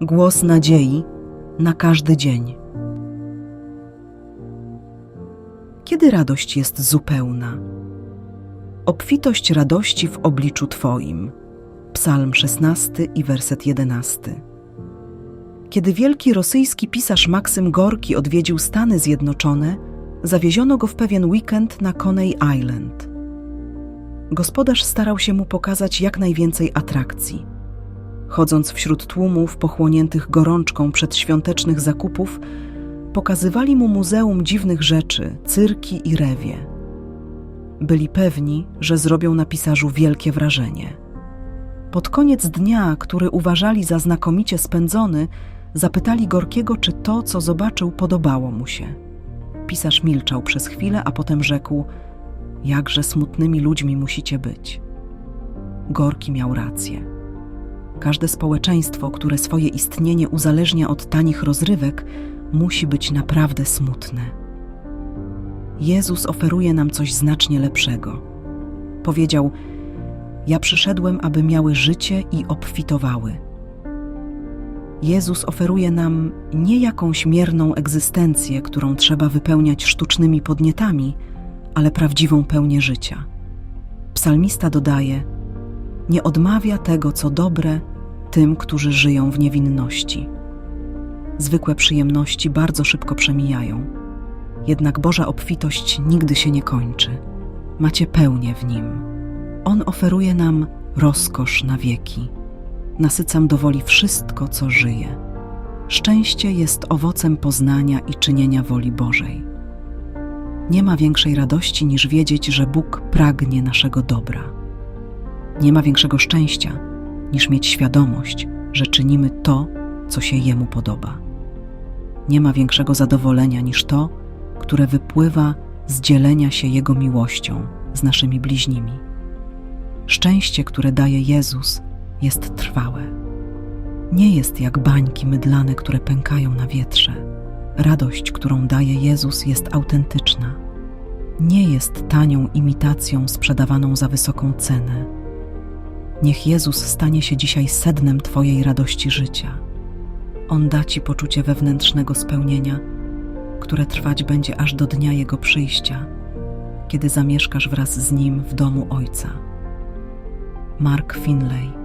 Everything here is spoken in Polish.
Głos nadziei na każdy dzień. Kiedy radość jest zupełna? Obfitość radości w obliczu Twoim. Psalm 16 i werset 11. Kiedy wielki rosyjski pisarz Maksym Gorki odwiedził Stany Zjednoczone, zawieziono go w pewien weekend na Coney Island. Gospodarz starał się mu pokazać jak najwięcej atrakcji. Chodząc wśród tłumów pochłoniętych gorączką przedświątecznych zakupów, pokazywali mu muzeum dziwnych rzeczy, cyrki i rewie. Byli pewni, że zrobią na pisarzu wielkie wrażenie. Pod koniec dnia, który uważali za znakomicie spędzony, zapytali Gorkiego, czy to, co zobaczył, podobało mu się. Pisarz milczał przez chwilę, a potem rzekł: Jakże smutnymi ludźmi musicie być. Gorki miał rację. Każde społeczeństwo, które swoje istnienie uzależnia od tanich rozrywek, musi być naprawdę smutne. Jezus oferuje nam coś znacznie lepszego. Powiedział: Ja przyszedłem, aby miały życie i obfitowały. Jezus oferuje nam nie jakąś mierną egzystencję, którą trzeba wypełniać sztucznymi podnietami, ale prawdziwą pełnię życia. Psalmista dodaje: Nie odmawia tego, co dobre, tym, którzy żyją w niewinności. Zwykłe przyjemności bardzo szybko przemijają, jednak Boża obfitość nigdy się nie kończy. Macie pełnię w nim. On oferuje nam rozkosz na wieki. Nasycam do woli wszystko, co żyje. Szczęście jest owocem poznania i czynienia woli Bożej. Nie ma większej radości niż wiedzieć, że Bóg pragnie naszego dobra. Nie ma większego szczęścia niż mieć świadomość, że czynimy to, co się Jemu podoba. Nie ma większego zadowolenia niż to, które wypływa z dzielenia się Jego miłością z naszymi bliźnimi. Szczęście, które daje Jezus, jest trwałe. Nie jest jak bańki mydlane, które pękają na wietrze. Radość, którą daje Jezus, jest autentyczna. Nie jest tanią imitacją sprzedawaną za wysoką cenę. Niech Jezus stanie się dzisiaj sednem Twojej radości życia. On da Ci poczucie wewnętrznego spełnienia, które trwać będzie aż do dnia Jego przyjścia, kiedy zamieszkasz wraz z Nim w domu Ojca. Mark Finlay